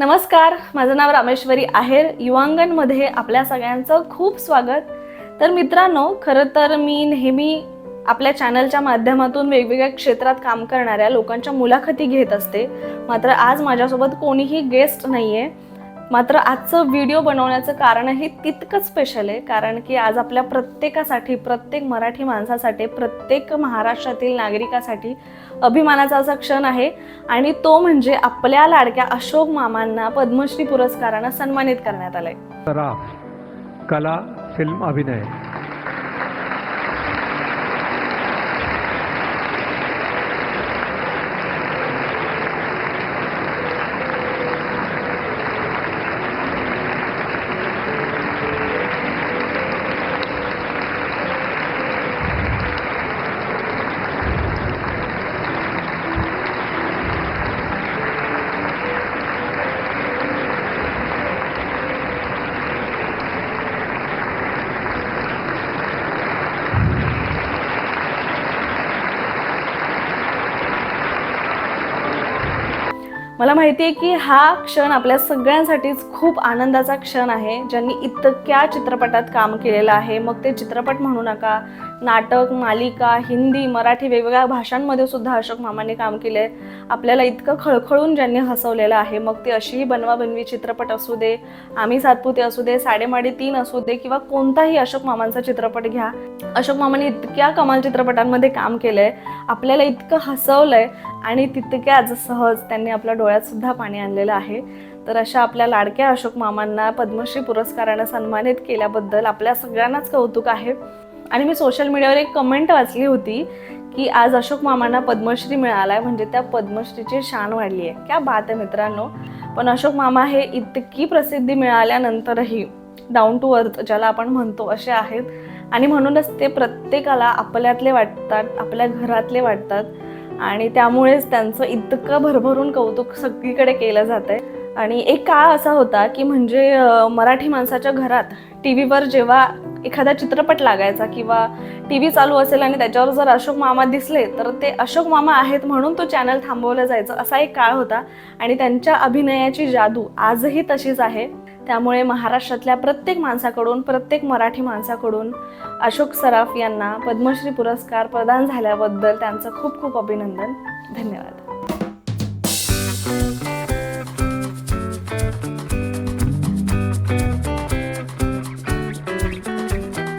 नमस्कार माझं नाव रामेश्वरी आहेर. युवांगणमध्ये आपल्या सगळ्यांचं खूप स्वागत. तर मित्रांनो खरं तर मी नेहमी आपल्या चॅनलच्या माध्यमातून वेगवेगळ्या क्षेत्रात काम करणाऱ्या लोकांच्या मुलाखती घेत असते. मात्र आज माझ्यासोबत कोणीही गेस्ट नाही आहे मात्र आजचं व्हिडिओ बनवण्याचं कारणही तितकंच स्पेशल आहे. कारण की आज आपल्या प्रत्येकासाठी प्रत्येक मराठी माणसासाठी प्रत्येक महाराष्ट्रातील नागरिकासाठी अभिमानाचा असा क्षण आहे. आणि तो म्हणजे आपल्या लाडक्या अशोक मामांना पद्मश्री पुरस्कारानं सन्मानित करण्यात आलंय. कला फिल्म अभिनय. मला माहिती आहे की हा क्षण आपल्या सगळ्यांसाठीच खूप आनंदाचा क्षण आहे. ज्यांनी इतक्या चित्रपटात काम केलेलं आहे. मग ते चित्रपट म्हणू नका नाटक मालिका हिंदी मराठी वेगवेगळ्या भाषांमध्ये सुद्धा अशोक मामांनी काम केले आपल्याला इतकं खळखळून ज्यांनी हसवलेलं आहे मग ते अशीही बनवाबनवी चित्रपट असू दे आम्ही सातपुते असू दे साडेमाडे तीन असू दे किंवा कोणताही अशोक मामांचा चित्रपट घ्या. अशोक मामांनी इतक्या कमाल चित्रपटांमध्ये काम केलंय. आपल्याला इतकं हसवलंय. आणि तितक्याच सहज त्यांनी आपल्या डोळ्यात सुद्धा पाणी आणलेलं आहे. तर अशा आपल्या लाडक्या अशोक मामांना पद्मश्री पुरस्कारानं सन्मानित केल्याबद्दल आपल्या सगळ्यांनाच कौतुक आहे. आणि मी सोशल मीडियावर एक कमेंट वाचली होती की आज अशोक मामांना पद्मश्री मिळालाय म्हणजे त्या पद्मश्रीची शान वाढली आहे. क्या बात आहे मित्रांनो. पण अशोक मामा हे इतकी प्रसिद्धी मिळाल्यानंतरही डाऊन टू अर्थ ज्याला आपण म्हणतो असे आहेत. आणि म्हणूनच ते प्रत्येकाला आपल्यातले वाटतात आपल्या घरातले वाटतात. आणि त्यामुळेच त्यांचं इतकं भरभरून कौतुक सगळीकडे केलं जातं आहे आणि एक काळ असा होता की म्हणजे मराठी माणसाच्या घरात टी व्हीवर जेव्हा एखादा चित्रपट लागायचा किंवा टी व्ही चालू असेल आणि त्याच्यावर जर अशोक मामा दिसले तर ते अशोक मामा आहेत म्हणून तो चॅनल थांबवलं जायचं असा एक काळ होता. आणि त्यांच्या अभिनयाची जादू आजही तशीच आहे. त्यामुळे महाराष्ट्रातल्या प्रत्येक माणसाकडून प्रत्येक मराठी माणसाकडून अशोक सराफ यांना पद्मश्री पुरस्कार प्रदान झाल्याबद्दल त्यांचं खूप खूप अभिनंदन. धन्यवाद.